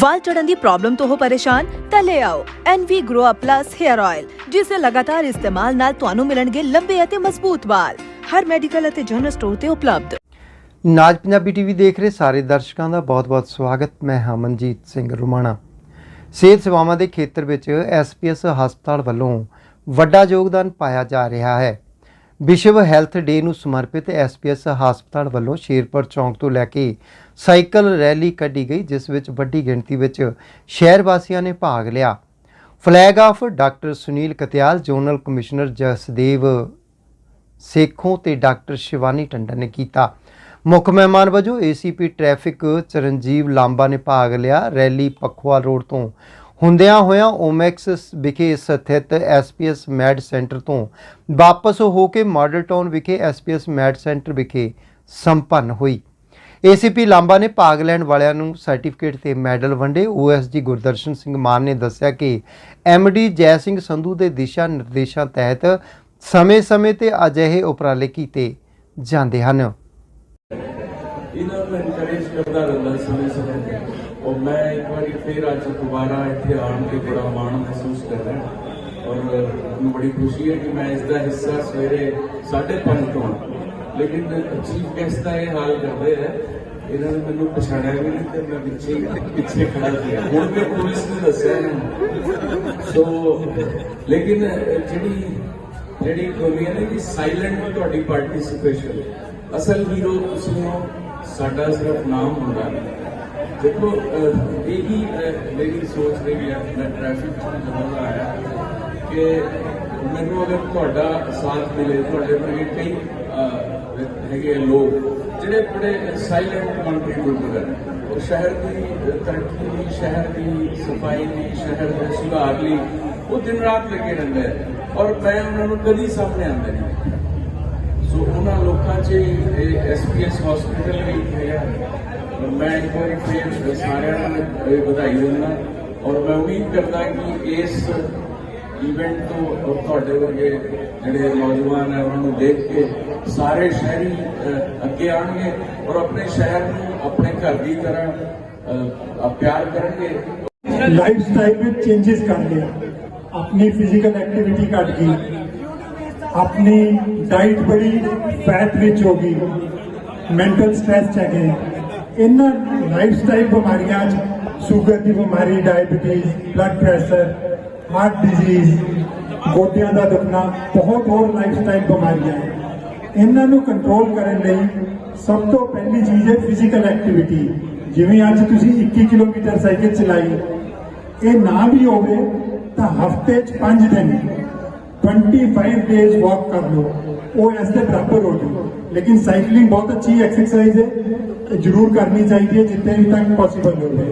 ਵਾਲ ਚੜਨ ਦੀ ਪ੍ਰੋਬਲਮ ਤੋਂ ਹੋ ਪਰੇਸ਼ਾਨ, ਤਾਂ ਲੈ ਆਓ NV Grow Up Plus Hair Oil, ਜਿਸ ਦੇ ਲਗਾਤਾਰ ਇਸਤੇਮਾਲ ਨਾਲ ਤੁਹਾਨੂੰ ਮਿਲਣਗੇ ਲੰਬੇ ਅਤੇ ਮਜ਼ਬੂਤ ਵਾਲ। ਹਰ ਮੈਡੀਕਲ ਅਤੇ ਜਨਰਲ ਸਟੋਰ ਤੇ ਉਪਲਬਧ। ਨਾਜ ਪੰਜਾਬੀ ਟੀਵੀ ਦੇਖ ਰਹੇ ਸਾਰੇ ਦਰਸ਼ਕਾਂ ਦਾ ਬਹੁਤ-ਬਹੁਤ ਸਵਾਗਤ। ਮੈਂ ਹਾਂ ਸਿੰਘ ਰੁਮਾਣਾ। ਸਿਹਤ ਸੇਵਾਵਾਂ ਦੇ ਖੇਤਰ ਵਿੱਚ ਐਸਪੀਐਸ ਹਸਪਤਾਲ ਵੱਲੋਂ ਵੱਡਾ ਯੋਗਦਾਨ ਪਾਇਆ ਜਾ ਰਿਹਾ ਹੈ। ਵਿਸ਼ਵ ਹੈਲਥ ਡੇ ਨੂੰ ਸਮਰਪਿਤ ਐਸਪੀਐਸ ਹਸਪਤਾਲ ਵੱਲੋਂ ਸ਼ੇਰਪੁਰ ਚੌਂਕ ਤੋਂ ਲੈ ਕੇ ਸਾਈਕਲ ਰੈਲੀ ਕੱਢੀ ਗਈ, ਜਿਸ ਵਿੱਚ ਵੱਡੀ ਗਿਣਤੀ ਵਿੱਚ ਸ਼ਹਿਰ ਵਾਸੀਆਂ ਨੇ ਭਾਗ ਲਿਆ। Flag off doctor Sunil Katyal, zonal commissioner Jasdev Sekhon ਤੇ ਡਾਕਟਰ ਸ਼ਿਵਾਨੀ ਟੰਡਨ ਨੇ ਕੀਤਾ। ਮੁੱਖ ਮਹਿਮਾਨ ਵਜੋਂ ਏਸੀਪੀ ਟ੍ਰੈਫਿਕ ਚਰਨਜੀਵ ਲਾਂਬਾ ਨੇ ਭਾਗ ਲਿਆ। ਰੈਲੀ ਪਖਵਾ ਰੋਡ ਤੋਂ ਹੁੰਦਿਆਂ ਹੋਇਆਂ ਓਮੈਕਸ ਵਿਖੇ ਸਥਿਤ ਐਸਪੀਐਸ ਮੈਡ ਸੈਂਟਰ ਤੋਂ ਵਾਪਸ ਹੋ ਕੇ ਮਾਡਲ ਟਾਊਨ ਵਿਖੇ ਐਸਪੀਐਸ ਮੈਡ ਸੈਂਟਰ ਵਿਖੇ ਸੰਪੰਨ ਹੋਈ। ਏਸੀਪੀ ਲਾਂਬਾ ਨੇ ਭਾਗ ਲੈਣ ਵਾਲਿਆਂ ਨੂੰ ਸਰਟੀਫਿਕੇਟ ਤੇ ਮੈਡਲ ਵੰਡੇ। ਓਐਸਡੀ ਗੁਰਦਰਸ਼ਨ ਸਿੰਘ ਮਾਨ ਨੇ ਦੱਸਿਆ ਕਿ ਐਮਡੀ ਜੈ ਸਿੰਘ ਸੰਧੂ ਦੇ ਦਿਸ਼ਾ ਨਿਰਦੇਸ਼ਾਂ ਤਹਿਤ ਸਮੇਂ-ਸਮੇਂ ਤੇ ਅਜਿਹੇ ਉਪਰਾਲੇ ਕੀਤੇ ਜਾਂਦੇ ਹਨ। ਇਹਨਾਂ ਨੂੰ ਐਨਕਰੇਜ ਕਰਦਾ ਰਹਿੰਦਾ ਸਮੇਂ ਸਮੇਂ ਤੇ। ਔਰ ਮੈਂ ਇੱਕ ਵਾਰੀ ਫਿਰ ਅੱਜ ਦੁਬਾਰਾ ਇੱਥੇ ਆਉਣ ਕੇ ਬੜਾ ਮਾਣ ਮਹਿਸੂਸ ਕਰ ਰਿਹਾ ਔਰ ਮੈਨੂੰ ਬੜੀ ਖੁਸ਼ੀ ਹੈ ਕਿ ਮੈਂ ਇਸ ਦਾ ਹਿੱਸਾ ਸਵੇਰੇ 5:30 ਤੋਂ ਲੇਕਿਨ ਚੀਫ ਗੈਸਟ ਦਾ ਇਹ ਹਾਲ ਕਰਦੇ ਹੈ ਇਹਨਾਂ ਨੇ ਮੈਨੂੰ ਪਛਾਣਿਆ ਵੀ ਨਹੀਂ ਤੇ ਮੈਂ ਪਿੱਛੇ ਪਿੱਛੇ ਖੜਾ ਸੀ ਹੁਣ ਤੇ ਪੁਲਿਸ ਨੇ ਦੱਸਿਆ ਇਹਨਾਂ ਸੋ, ਲੇਕਿਨ ਜਿਹੜੀ ਜਿਹੜੀ ਦੁਨੀਆ ਨੇ ਕਿ ਸਾਇਲੈਂਟ ਤੁਹਾਡੀ ਪਾਰਟਿਸਿਪੇਸ਼ਨ ਅਸਲ ਹੀਰੋ ਤੁਸੀਂ ਹੋ। ਸਾਡਾ ਸਿਰਫ ਨਾਮ ਹੁੰਦਾ ਹੈ। ਦੇਖੋ ਅਹ, ਇਹੀ ਅਹ, ਮੇਰੀ ਸੋਚ ਰਹੀ ਹੈ ਮੈਂ ਟ੍ਰੈਫਿਕ ਚ ਜਦੋਂ ਦਾ ਆਇਆ ਕਿ ਮੈਨੂੰ ਅਗਰ ਤੁਹਾਡਾ ਸਾਥ ਮਿਲੇ ਤੁਹਾਡੇ ਵਰਗੇ ਕਈ ਅਹ, ਹੈਗੇ ਆ ਲੋਕ ਜਿਹੜੇ ਬੜੇ ਸਾਇਲੈਂਟ ਕੰਟਰੀਬਿਊਟਰ ਹੈ ਉਹ ਸ਼ਹਿਰ ਦੀ ਤਰੱਕੀ ਲਈ ਸ਼ਹਿਰ ਦੀ ਸਫ਼ਾਈ ਲਈ ਸ਼ਹਿਰ ਦੇ ਸੁਧਾਰ ਲਈ ਉਹ ਦਿਨ ਰਾਤ ਲੱਗੇ ਰਹਿੰਦੇ ਹੈ ਔਰ ਮੈਂ ਉਹਨਾਂ ਨੂੰ ਕਦੀ ਸਾਹਮਣੇ ਆਉਂਦੇ ਨਹੀਂ। ਸੋ ਉਹਨਾਂ ਲੋਕਾਂ 'ਚ ਇਹ ਐਸਪੀਐਸ ਹਸਪੀਟਲ ਵੀ ਹੈ ਮੈਂ ਇੱਕ ਵਾਰੀ ਫਿਰ ਸਾਰਿਆਂ ਨੂੰ ਵਧਾਈ ਦਿੰਦਾ ਔਰ ਮੈਂ ਉਮੀਦ ਕਰਦਾ ਕਿ ਇਸ ਇਵੈਂਟ ਤੋਂ ਤੁਹਾਡੇ ਵਰਗੇ ਜਿਹੜੇ ਨੌਜਵਾਨ ਹੈ ਉਹਨਾਂ ਨੂੰ ਦੇਖ ਕੇ ਸਾਰੇ ਸ਼ਹਿਰੀ ਅੱਗੇ ਆਣਗੇ ਔਰ ਆਪਣੇ ਸ਼ਹਿਰ ਨੂੰ ਆਪਣੇ ਘਰ ਦੀ ਤਰ੍ਹਾਂ ਪਿਆਰ ਕਰਨਗੇ। ਲਾਈਫ ਸਟਾਈਲ ਵਿੱਚ ਚੇਂजेस ਕਰ ਲਿਆ ਆਪਣੀ ਫਿਜ਼ੀਕਲ ਐਕਟੀਵਿਟੀ ਘਟ ਗਈ। ਆਪਣੀ ਡਾਈਟ ਬੜੀ ਫੈਟ ਰਿਚ ਹੋ ਗਈ। ਮੈਂਟਲ ਸਟ੍ਰੈਸ ਚ ਹੈਗੇ। ਇਹਨਾਂ ਲਾਈਫ ਸਟਾਈਲ ਬਿਮਾਰੀਆਂ ਚ ਸ਼ੂਗਰ ਦੀ ਬਿਮਾਰੀ diabetes blood pressure heart disease ਗੋਡਿਆਂ ਦਾ ਦੁਖਣਾ, ਬਹੁਤ ਹੋਰ ਲਾਈਫ ਸਟਾਈਲ ਬਿਮਾਰੀਆਂ ਹੈ ਇਹਨਾਂ ਨੂੰ ਕੰਟਰੋਲ ਕਰਨ ਲਈ ਸਭ ਤੋਂ ਪਹਿਲੀ ਚੀਜ਼ ਹੈ ਫਿਜ਼ੀਕਲ ਐਕਟੀਵਿਟੀ ਜਿਵੇਂ ਅੱਜ ਤੁਸੀਂ 21 ਕਿਲੋਮੀਟਰ ਸਾਈਕਲ ਚਲਾਈ, ਇਹ ਨਾ ਵੀ ਹੋਵੇ ਤਾਂ ਹਫ਼ਤੇ 'ਚ 5 ਦਿਨ। 25 ਡੇਜ਼ ਵਾਕ ਕਰ ਲਓ ਉਹ ਇਸ ਦੇ ਬਰਾਬਰ ਹੋ ਜੂ ਲੇਕਿਨ ਸਾਈਕਲਿੰਗ ਬਹੁਤ ਅੱਛੀ ਐਕਸਰਸਾਈਜ਼ ਹੈ ਇਹ ਜ਼ਰੂਰ ਕਰਨੀ ਚਾਹੀਦੀ ਹੈ ਜਿੱਥੇ ਵੀ ਪੋਸੀਬਲ ਹੋਵੇ